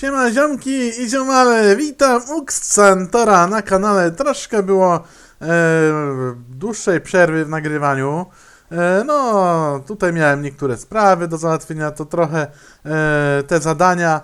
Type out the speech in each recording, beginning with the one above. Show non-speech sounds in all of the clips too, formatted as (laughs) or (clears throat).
Siema ziomki i ziomale, witam u Xantora na kanale. Troszkę było e, dłuższej przerwy w nagrywaniu. E, no, tutaj miałem niektóre sprawy do załatwienia, to trochę e, te zadania,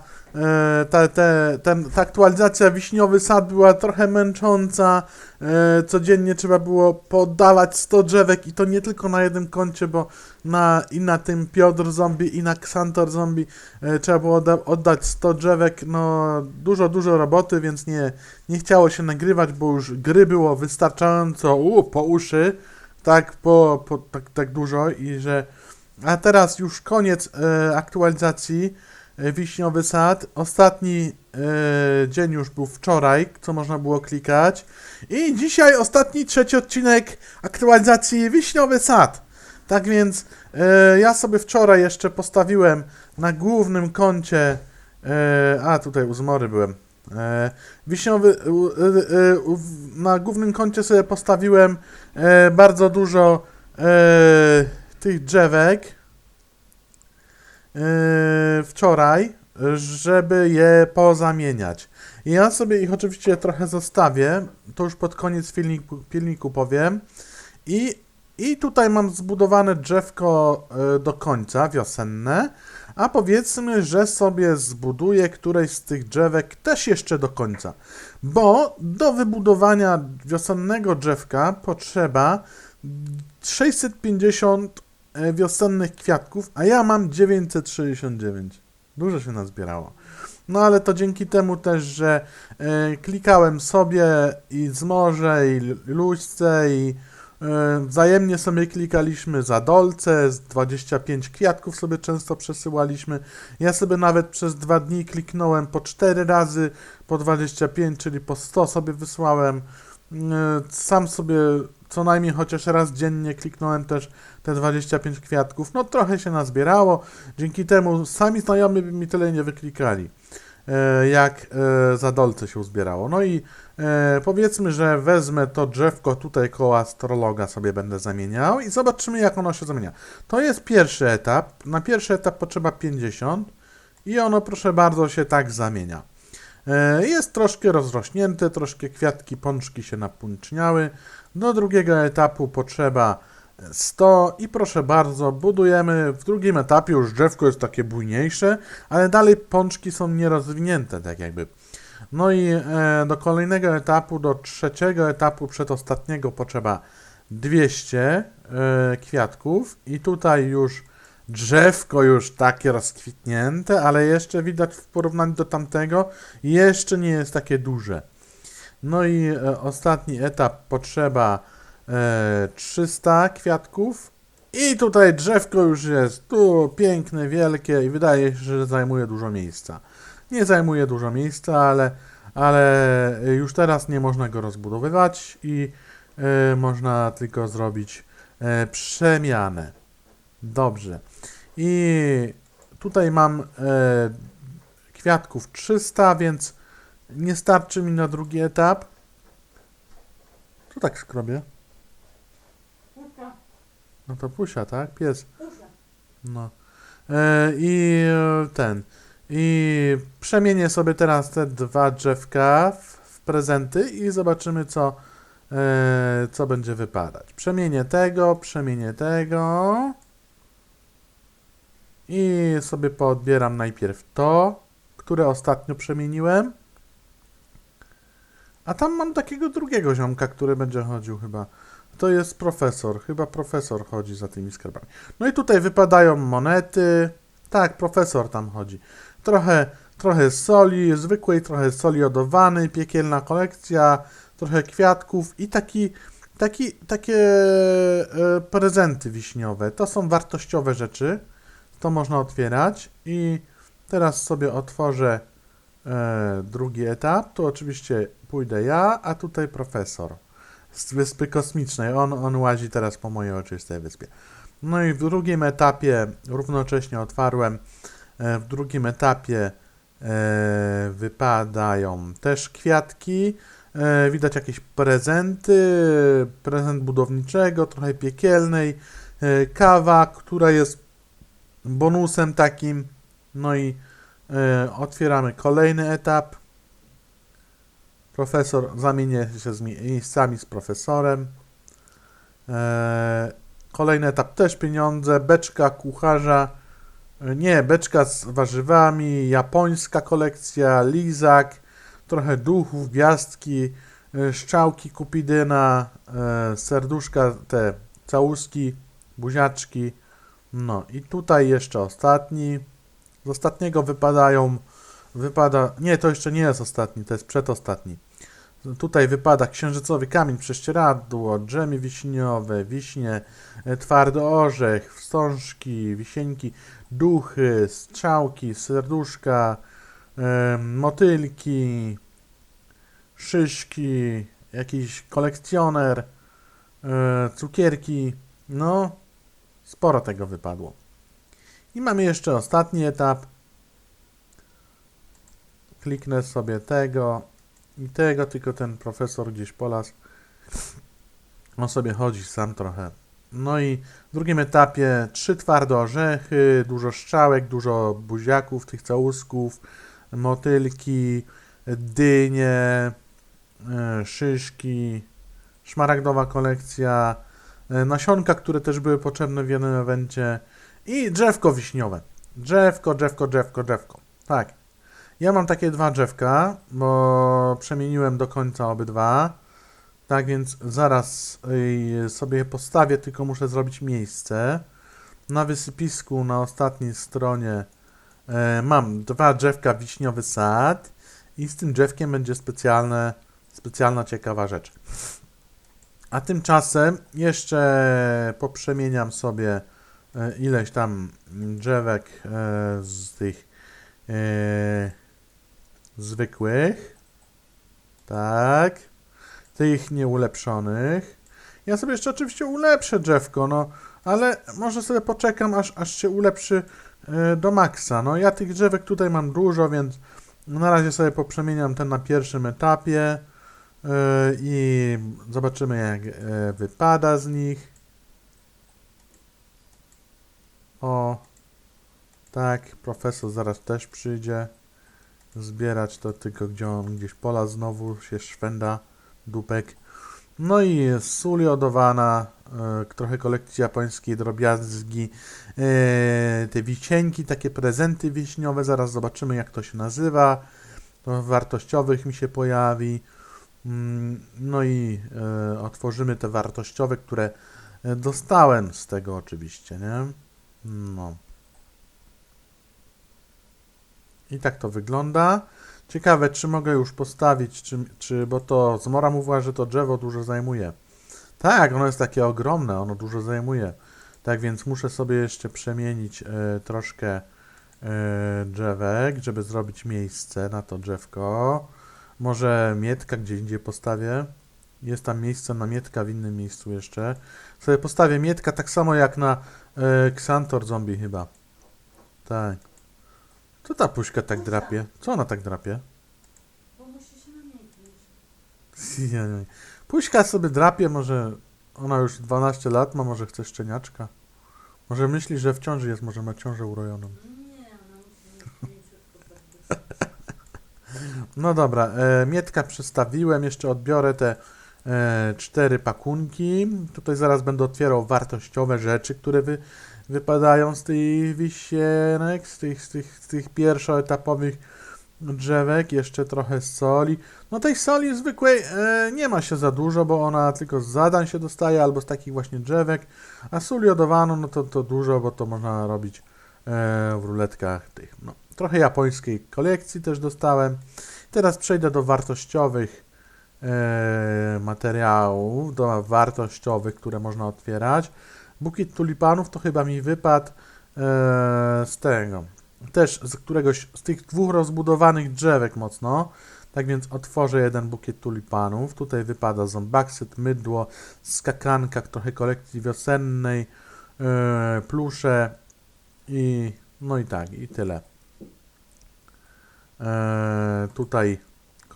ta, te, ten, ta aktualizacja Wiśniowy Sad była trochę męcząca. E, codziennie trzeba było poddawać 100 drzewek i to nie tylko na jednym koncie, bo na, i na tym Piotr Zombie i na Xantor Zombie e, trzeba było odda- oddać 100 drzewek, no dużo, dużo roboty, więc nie, nie chciało się nagrywać, bo już gry było wystarczająco u, po uszy, tak, po, po, tak, tak dużo i że... A teraz już koniec e, aktualizacji e, Wiśniowy Sad. Ostatni e, dzień już był wczoraj, co można było klikać. I dzisiaj ostatni, trzeci odcinek aktualizacji Wiśniowy Sad. Tak więc e, ja sobie wczoraj jeszcze postawiłem na głównym koncie. E, a tutaj u zmory byłem. E, wiśniowy. e, e, na głównym koncie sobie postawiłem e, bardzo dużo e, tych drzewek. E, wczoraj, żeby je pozamieniać. I ja sobie ich oczywiście trochę zostawię. To już pod koniec filmiku, filmiku powiem. I i tutaj mam zbudowane drzewko e, do końca, wiosenne, a powiedzmy, że sobie zbuduję któreś z tych drzewek też jeszcze do końca, bo do wybudowania wiosennego drzewka potrzeba 650 e, wiosennych kwiatków, a ja mam 969. Dużo się nazbierało. No ale to dzięki temu też, że e, klikałem sobie i Zmorze, i Lu- Luźce, i E, Wzajemnie sobie klikaliśmy za dolce, z 25 kwiatków sobie często przesyłaliśmy. Ja sobie nawet przez dwa dni kliknąłem po 4 razy, po 25, czyli po 100 sobie wysłałem. E, Sam sobie co najmniej chociaż raz dziennie kliknąłem też te 25 kwiatków. No trochę się nazbierało. Dzięki temu sami znajomi by mi tyle nie wyklikali, e, jak e, za dolce się uzbierało. No i E, powiedzmy, że wezmę to drzewko tutaj koło astrologa sobie będę zamieniał i zobaczymy jak ono się zamienia. To jest pierwszy etap. Na pierwszy etap potrzeba 50 i ono proszę bardzo się tak zamienia. Jest troszkę rozrośnięte, troszkę kwiatki, pączki się napunczniały. Do drugiego etapu potrzeba 100 i proszę bardzo, budujemy. W drugim etapie już drzewko jest takie bujniejsze, ale dalej pączki są nierozwinięte, tak jakby. No i e, do kolejnego etapu, do trzeciego etapu, przedostatniego potrzeba 200 e, kwiatków i tutaj już drzewko już takie rozkwitnięte, ale jeszcze widać w porównaniu do tamtego jeszcze nie jest takie duże. No i e, ostatni etap potrzeba e, 300 kwiatków i tutaj drzewko już jest tu piękne, wielkie i wydaje się, że zajmuje dużo miejsca nie zajmuje dużo miejsca, ale, ale już teraz nie można go rozbudowywać i e, można tylko zrobić e, przemianę. Dobrze. I tutaj mam e, kwiatków 300, więc nie starczy mi na drugi etap. Co tak? Puszka, No to pusia, tak? Pies. No. E, I e, ten. I przemienię sobie teraz te dwa drzewka w, w prezenty i zobaczymy, co, e, co będzie wypadać. Przemienię tego, przemienię tego. I sobie poodbieram najpierw to, które ostatnio przemieniłem. A tam mam takiego drugiego ziomka, który będzie chodził chyba. To jest profesor. Chyba profesor chodzi za tymi skarbami. No i tutaj wypadają monety. Tak, profesor tam chodzi. Trochę, trochę soli, zwykłej, trochę soli jodowanej, piekielna kolekcja, trochę kwiatków i taki, taki, takie e, prezenty wiśniowe. To są wartościowe rzeczy. To można otwierać. I teraz sobie otworzę e, drugi etap. Tu oczywiście pójdę ja, a tutaj profesor z Wyspy Kosmicznej. On, on łazi teraz po mojej oczywistej wyspie. No i w drugim etapie równocześnie otwarłem. e, W drugim etapie e, wypadają też kwiatki. E, widać jakieś prezenty, prezent budowniczego, trochę piekielnej, kawa, która jest bonusem takim. No i otwieramy kolejny etap. Profesor zamienia się z mi- miejscami z profesorem. E, kolejny etap też pieniądze. Beczka kucharza. E, nie, beczka z warzywami. Japońska kolekcja. Lizak. Trochę duchów, gwiazdki. e, Szczałki kupidyna. Serduszka, te całuski, buziaczki. No i tutaj jeszcze ostatni. Z ostatniego wypadają, wypada, nie, to jeszcze nie jest ostatni, to jest przedostatni. Tutaj wypada księżycowy kamień, prześcieradło, drzemy wiśniowe, wiśnie, e, twardy orzech, wstążki, wisieńki, duchy, strzałki, serduszka, e, motylki, szyszki, jakiś kolekcjoner, e, cukierki, no, sporo tego wypadło. I mamy jeszcze ostatni etap. Kliknę sobie tego i tego, tylko ten profesor gdzieś polas. On sobie chodzi sam trochę. No i w drugim etapie trzy twarde orzechy, dużo strzałek, dużo buziaków, tych całusków, motylki, dynie, e, szyszki, szmaragdowa kolekcja, e, nasionka, które też były potrzebne w jednym evencie, i drzewko wiśniowe. Drzewko, drzewko, drzewko, drzewko. Tak. Ja mam takie dwa drzewka, bo przemieniłem do końca obydwa. Tak więc zaraz y, sobie postawię, tylko muszę zrobić miejsce. Na wysypisku na ostatniej stronie e, mam dwa drzewka wiśniowy sad i z tym drzewkiem będzie specjalne, specjalna ciekawa rzecz. A tymczasem jeszcze poprzemieniam sobie e, ileś tam drzewek e, z tych zwykłych. Tak. Tych nieulepszonych. Ja sobie jeszcze oczywiście ulepszę drzewko, no, ale może sobie poczekam, aż, aż się ulepszy e, do maksa. No, ja tych drzewek tutaj mam dużo, więc na razie sobie poprzemieniam ten na pierwszym etapie e, i zobaczymy, jak e, wypada z nich. O, tak, profesor zaraz też przyjdzie zbierać to, tylko gdzie on gdzieś pola znowu się szwenda, dupek. No i jest sól jodowana, e, trochę kolekcji japońskiej, drobiazgi, e, te wisienki, takie prezenty wiśniowe, zaraz zobaczymy jak to się nazywa. To wartościowych mi się pojawi. Mm, No i e, otworzymy te wartościowe, które dostałem z tego oczywiście, nie? No. I tak to wygląda. Ciekawe, czy mogę już postawić, czy, czy bo to Zmora mówiła, że to drzewo dużo zajmuje. Tak, ono jest takie ogromne, ono dużo zajmuje. Tak więc muszę sobie jeszcze przemienić e, troszkę e, drzewek, żeby zrobić miejsce na to drzewko. Może mietka gdzie indziej postawię. Jest tam miejsce na mietka w innym miejscu jeszcze. Sobie postawię mietka tak samo jak na e, Xantor zombie chyba. Tak. Co ta puśka tak drapie? Co ona tak drapie? Bo musi się namiętnić. (laughs) Puśka sobie drapie, może ona już 12 lat ma, może chce szczeniaczka. Może myśli, że w ciąży jest, może ma ciążę urojoną. Nie, ona musi mieć 500 (laughs) No dobra, e, mietka przestawiłem, jeszcze odbiorę te e, cztery pakunki. Tutaj zaraz będę otwierał wartościowe rzeczy, które wy, wypadają z tych wisienek, z tych, z tych, z tych pierwszoetapowych drzewek, jeszcze trochę soli. No tej soli zwykłej e, nie ma się za dużo, bo ona tylko z zadań się dostaje, albo z takich właśnie drzewek, a sól jodowaną, no to, to dużo, bo to można robić e, w ruletkach tych, no. Trochę japońskiej kolekcji też dostałem. Teraz przejdę do wartościowych e, materiałów, do wartościowych, które można otwierać. Bukiet tulipanów to chyba mi wypadł e, z tego. Też z któregoś z tych dwóch rozbudowanych drzewek mocno. Tak więc otworzę jeden bukiet tulipanów. Tutaj wypada zombaksyt, mydło, skakanka, trochę kolekcji wiosennej, e, plusze i no i tak, i tyle. E, tutaj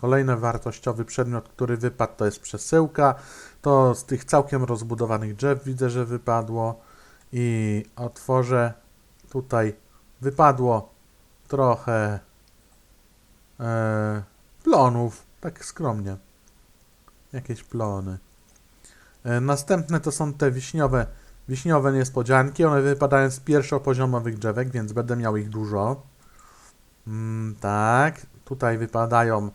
kolejny wartościowy przedmiot, który wypadł, to jest przesyłka. To z tych całkiem rozbudowanych drzew widzę, że wypadło. I otworzę. Tutaj wypadło trochę e, plonów, tak skromnie. Jakieś plony. E, następne to są te wiśniowe, wiśniowe niespodzianki. One wypadają z pierwszopoziomowych drzewek, więc będę miał ich dużo. Mm, tak, tutaj wypadają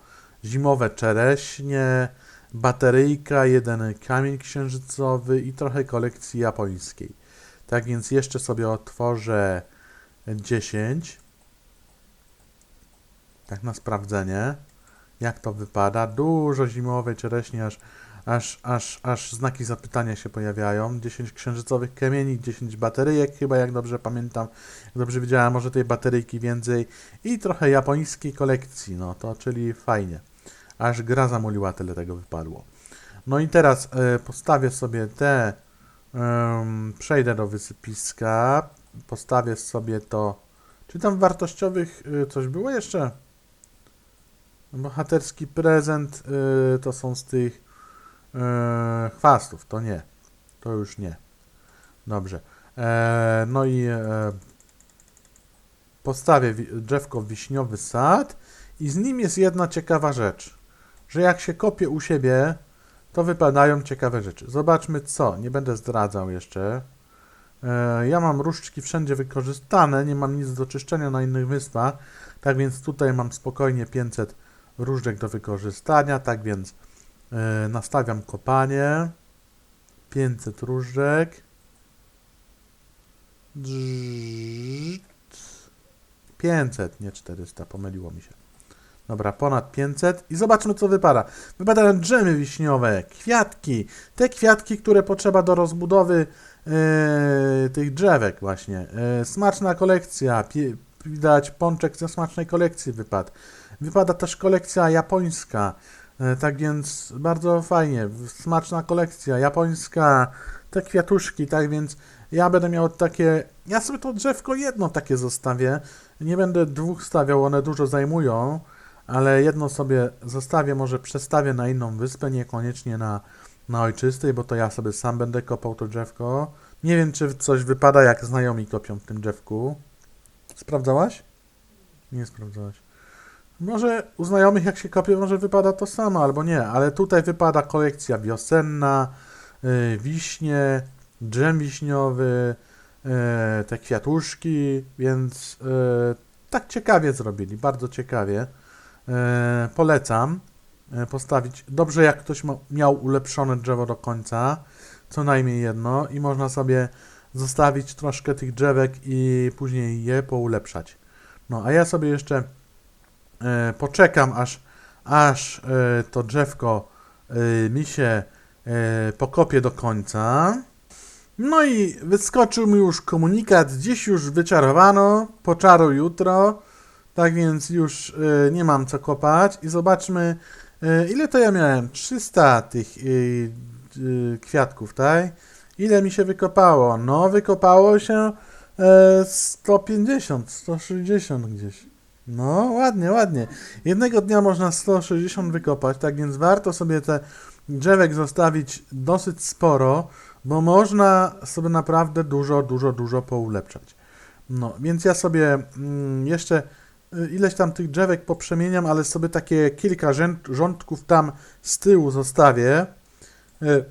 zimowe czereśnie, bateryjka, jeden kamień księżycowy i trochę kolekcji japońskiej. Tak więc jeszcze sobie otworzę 10. Tak na sprawdzenie. Jak to wypada? Dużo zimowej czereśni, aż, aż, aż, aż znaki zapytania się pojawiają. 10 księżycowych kamieni, 10 bateryjek, chyba jak dobrze pamiętam. Jak dobrze widziałem, może tej bateryjki więcej. I trochę japońskiej kolekcji, no to czyli fajnie. Aż gra zamuliła, tyle tego wypadło. No i teraz e, postawię sobie te. przejdę do wysypiska. Postawię sobie to. Czy tam wartościowych y, coś było jeszcze? Bohaterski prezent y, to są z tych chwastów. To nie. To już nie. Dobrze. E, no i e, postawię wi- drzewko wiśniowy sad i z nim jest jedna ciekawa rzecz, że jak się kopie u siebie, to wypadają ciekawe rzeczy. Zobaczmy co. Nie będę zdradzał jeszcze. E, Ja mam różdżki wszędzie wykorzystane, nie mam nic do czyszczenia na innych wyspach, tak więc tutaj mam spokojnie 500 różdżek do wykorzystania, tak więc e, nastawiam kopanie, 500 różdżek, Drrrrt. 500, nie 400, pomyliło mi się. Dobra, ponad 500 i zobaczmy co wypada. Wypadają drzemy wiśniowe, kwiatki, te kwiatki, które potrzeba do rozbudowy e, tych drzewek właśnie. E, smaczna kolekcja, widać pączek ze smacznej kolekcji wypadł. Wypada też kolekcja japońska, e, tak więc bardzo fajnie, smaczna kolekcja japońska, te kwiatuszki, tak więc ja będę miał takie, ja sobie to drzewko jedno takie zostawię, nie będę dwóch stawiał, one dużo zajmują, ale jedno sobie zostawię, może przestawię na inną wyspę, niekoniecznie na, na ojczystej, bo to ja sobie sam będę kopał to drzewko. Nie wiem, czy coś wypada, jak znajomi kopią w tym drzewku. Sprawdzałaś? Nie sprawdzałaś. Może u znajomych, jak się kopie, może wypada to samo, albo nie, ale tutaj wypada kolekcja wiosenna, y, wiśnie, drzem wiśniowy, y, te kwiatuszki, więc y, tak ciekawie zrobili, bardzo ciekawie. E, polecam e, postawić. Dobrze, jak ktoś miał ulepszone drzewo do końca, co najmniej jedno, i można sobie zostawić troszkę tych drzewek i później je poulepszać. No, a ja sobie jeszcze e, poczekam, aż, aż to drzewko mi się pokopie do końca. No i wyskoczył mi już komunikat, dziś już wyczarowano, poczaruj jutro. Tak więc już y, nie mam co kopać i zobaczmy, y, ile to ja miałem? 300 tych y, y, kwiatków, tak? Ile mi się wykopało? No, wykopało się e, 150, 160 gdzieś. No, ładnie, ładnie. Jednego dnia można 160 wykopać, tak więc warto sobie te drzewek zostawić dosyć sporo, bo można sobie naprawdę dużo, dużo, dużo poulepszać. No, więc ja sobie mm, jeszcze ileś tam tych drzewek poprzemieniam, ale sobie takie kilka rządków tam z tyłu zostawię. Y,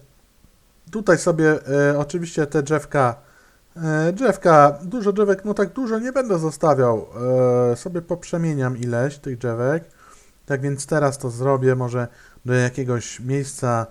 Tutaj sobie y, oczywiście te drzewka, y, drzewka, dużo drzewek, no tak dużo nie będę zostawiał. y, Sobie poprzemieniam ileś tych drzewek. Tak więc teraz to zrobię, może do jakiegoś miejsca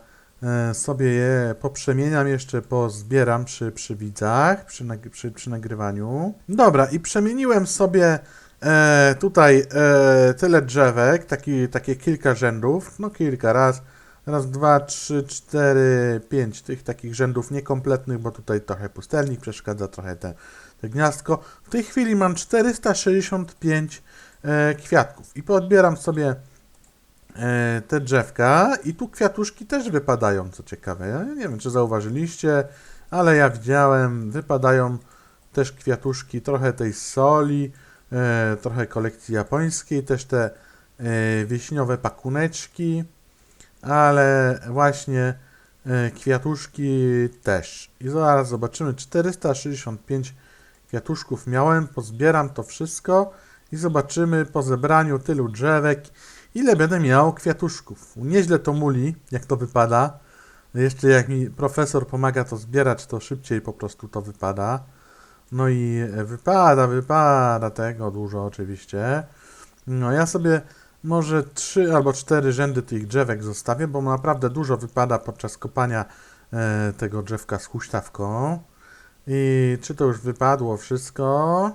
y, sobie je poprzemieniam, jeszcze pozbieram przy, przy widzach, przy, przy, przy nagrywaniu. Dobra, i przemieniłem sobie E, tutaj e, tyle drzewek, taki, takie kilka rzędów, no kilka, raz, raz, dwa, trzy, cztery, pięć tych takich rzędów niekompletnych, bo tutaj trochę pustelnik przeszkadza, trochę te, te gniazdko. W tej chwili mam 465 e, kwiatków i podbieram sobie e, te drzewka i tu kwiatuszki też wypadają, co ciekawe. Ja nie wiem, czy zauważyliście, ale ja widziałem, wypadają też kwiatuszki, trochę tej soli, trochę kolekcji japońskiej, też te e, wieśniowe pakuneczki, ale właśnie e, kwiatuszki też. I zaraz zobaczymy, 465 kwiatuszków miałem, pozbieram to wszystko i zobaczymy po zebraniu tylu drzewek, ile będę miał kwiatuszków. Nieźle to muli, jak to wypada. Jeszcze jak mi profesor pomaga to zbierać, to szybciej po prostu to wypada. No i e, wypada, wypada tego dużo oczywiście. No ja sobie może trzy albo cztery rzędy tych drzewek zostawię, bo naprawdę dużo wypada podczas kopania e, tego drzewka z huśtawką. I czy to już wypadło wszystko?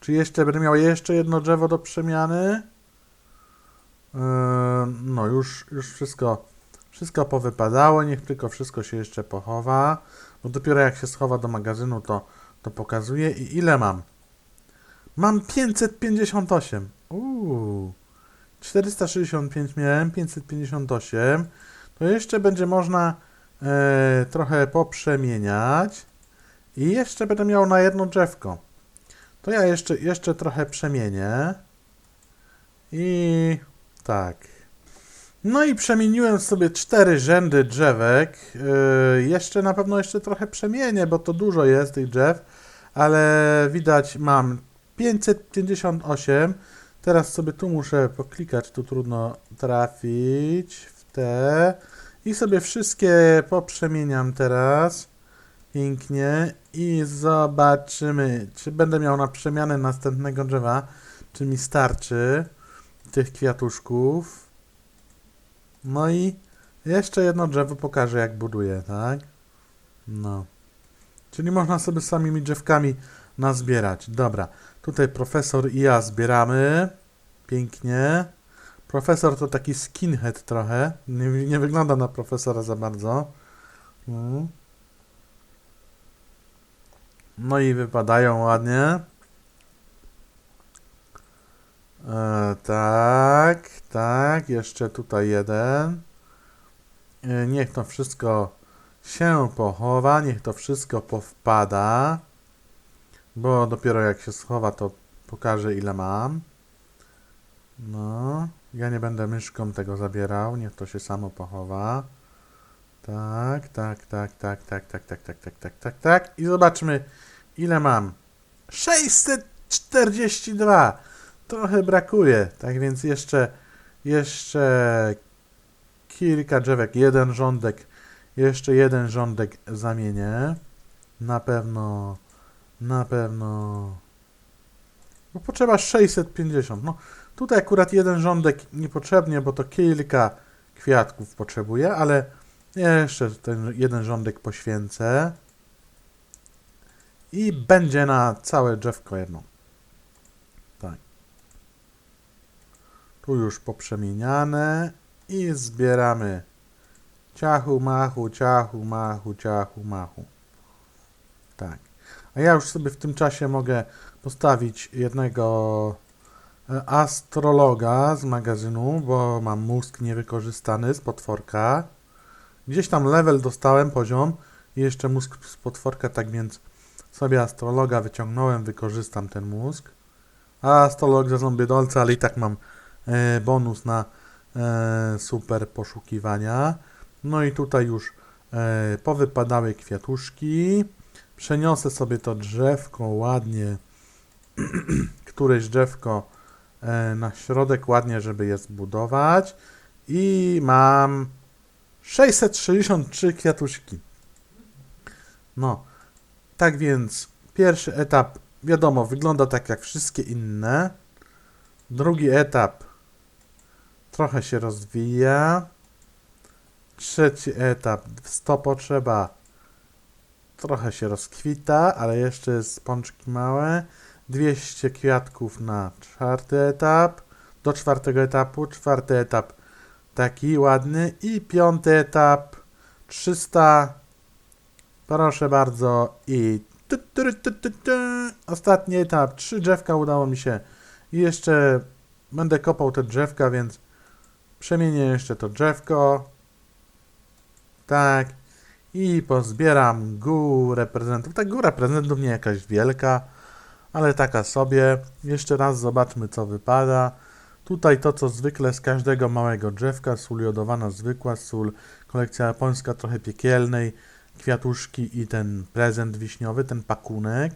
Czy jeszcze będę miał jeszcze jedno drzewo do przemiany? Yy, no już, już wszystko, wszystko powypadało, niech tylko wszystko się jeszcze pochowa, bo dopiero jak się schowa do magazynu, to, to pokazuje. I ile mam? Mam 558. Uuu. 465 miałem, 558. To jeszcze będzie można e, trochę poprzemieniać. I jeszcze będę miał na jedno drzewko. To ja jeszcze, jeszcze trochę przemienię. I tak. No i przemieniłem sobie cztery rzędy drzewek. Yy, jeszcze na pewno jeszcze trochę przemienię, bo to dużo jest tych drzew, ale widać mam 558. Teraz sobie tu muszę poklikać, tu trudno trafić w te. I sobie wszystkie poprzemieniam teraz. Pięknie. I zobaczymy, czy będę miał na przemianę następnego drzewa, czy mi starczy tych kwiatuszków. No i jeszcze jedno drzewo pokażę, jak buduję, tak? No. Czyli można sobie samymi drzewkami nazbierać. Dobra, tutaj profesor i ja zbieramy. Pięknie. Profesor to taki skinhead trochę. Nie, nie wygląda na profesora za bardzo. Mm. No i wypadają ładnie. E, tak, tak, jeszcze tutaj jeden. E, niech to wszystko się pochowa, niech to wszystko powpada. Bo dopiero jak się schowa, to pokażę ile mam. No, ja nie będę myszką tego zabierał, niech to się samo pochowa. Tak, tak, tak, tak, tak, tak, tak, tak, tak, tak, tak, tak. I zobaczmy, ile mam. 642! Trochę brakuje, tak więc jeszcze, jeszcze kilka drzewek, jeden rządek, jeszcze jeden rządek zamienię. Na pewno, na pewno. Bo potrzeba 650. No, tutaj akurat jeden rządek niepotrzebnie, bo to kilka kwiatków potrzebuje, ale jeszcze ten jeden rządek poświęcę. I będzie na całe drzewko jedno. Tu już poprzemieniane. I zbieramy. Ciachu, machu, ciachu, machu, ciachu, machu. Tak. A ja już sobie w tym czasie mogę postawić jednego e, astrologa z magazynu, bo mam mózg niewykorzystany z potworka. Gdzieś tam level dostałem, poziom i jeszcze mózg z potworka, tak więc sobie astrologa wyciągnąłem, wykorzystam ten mózg. A astrolog za ząbiedolca, ale i tak mam bonus na e, super poszukiwania. No i tutaj już e, powypadały kwiatuszki. Przeniosę sobie to drzewko ładnie, (clears throat) któreś drzewko e, na środek ładnie, żeby je zbudować. I mam 663 kwiatuszki. No, tak więc pierwszy etap, wiadomo, wygląda tak jak wszystkie inne. Drugi etap trochę się rozwija. Trzeci etap, 100 potrzeba, trochę się rozkwita, ale jeszcze jest pączki małe. 200 kwiatków na czwarty etap, do czwartego etapu. Czwarty etap taki ładny i piąty etap 300 proszę bardzo i tu, tu, tu, tu, tu. ostatni etap, trzy drzewka udało mi się i jeszcze będę kopał te drzewka, więc przemienię jeszcze to drzewko. Tak. I pozbieram górę prezentów, ta góra prezentów nie jakaś wielka ale taka sobie, jeszcze raz zobaczmy co wypada. Tutaj to, co zwykle z każdego małego drzewka, sól jodowana zwykła, sól, kolekcja japońska trochę piekielnej, kwiatuszki i ten prezent wiśniowy, ten pakunek.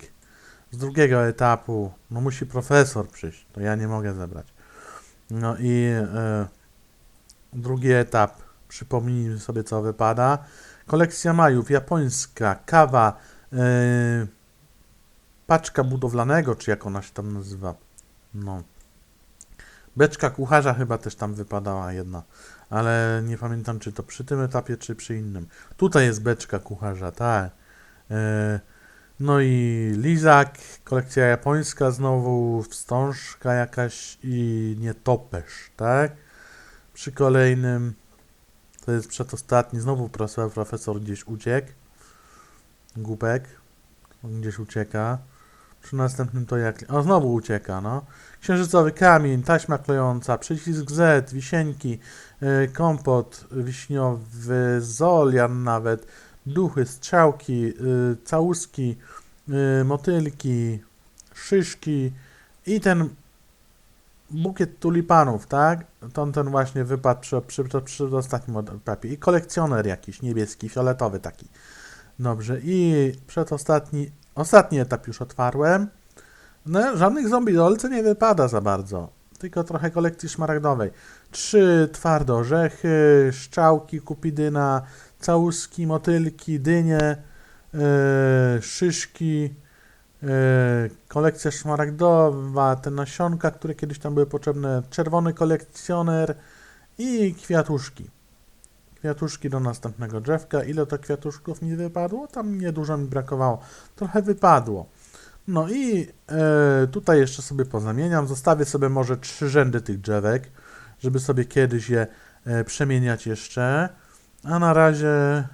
z drugiego etapu, no musi profesor przyjść, to ja nie mogę zebrać. No i e, drugi etap, przypomnijmy sobie co wypada. Kolekcja Majów, japońska, kawa, e, paczka budowlanego, czy jak ona się tam nazywa. No. Beczka kucharza chyba też tam wypadała jedna, ale nie pamiętam czy to przy tym etapie, czy przy innym. Tutaj jest beczka kucharza, tak. E, no i lizak, kolekcja japońska znowu, wstążka jakaś i nietoperz, tak? Przy kolejnym, to jest przedostatni, znowu profesor, profesor gdzieś uciekł. Głupek, on gdzieś ucieka. Przy następnym to jak... O, znowu ucieka, no. Księżycowy kamień, taśma klejąca, przycisk Z, wisienki, y, kompot wiśniowy, zolian nawet, duchy, strzałki, y, całuski, y, motylki, szyszki i ten bukiet tulipanów, tak? To on ten właśnie wypadł przy, przy, przy, ostatnim etapie. I kolekcjoner jakiś, niebieski, fioletowy taki. Dobrze, i przedostatni, ostatni etap już otwarłem. No, żadnych zombie dolce nie wypada za bardzo. Tylko trochę kolekcji szmaragdowej. Trzy twarde orzechy, szczałki, kupidyna, całuski, motylki, dynie, yy, szyszki, kolekcja szmaragdowa, te nasionka, które kiedyś tam były potrzebne, czerwony kolekcjoner i kwiatuszki. Kwiatuszki do następnego drzewka. Ile to kwiatuszków mi wypadło? Tam niedużo mi brakowało. Trochę wypadło. No i e, tutaj jeszcze sobie pozamieniam. Zostawię sobie może trzy rzędy tych drzewek, żeby sobie kiedyś je e, przemieniać jeszcze. A na razie e,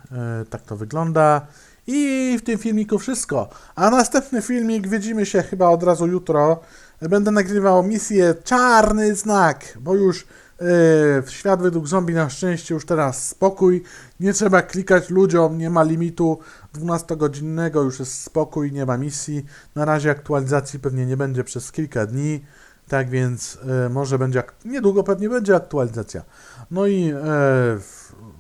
tak to wygląda. I w tym filmiku wszystko. A następny filmik widzimy się chyba od razu jutro. Będę nagrywał misję Czarny Znak, bo już w świat według zombie na szczęście już teraz spokój. Nie trzeba klikać ludziom, nie ma limitu 12-godzinnego, już jest spokój, nie ma misji. Na razie aktualizacji pewnie nie będzie przez kilka dni. Tak więc e, może będzie, niedługo pewnie będzie aktualizacja. No i e,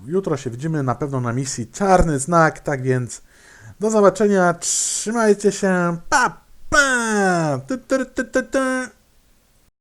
jutro się widzimy na pewno na misji Czarny Znak, tak więc do zobaczenia, trzymajcie się, pa pa!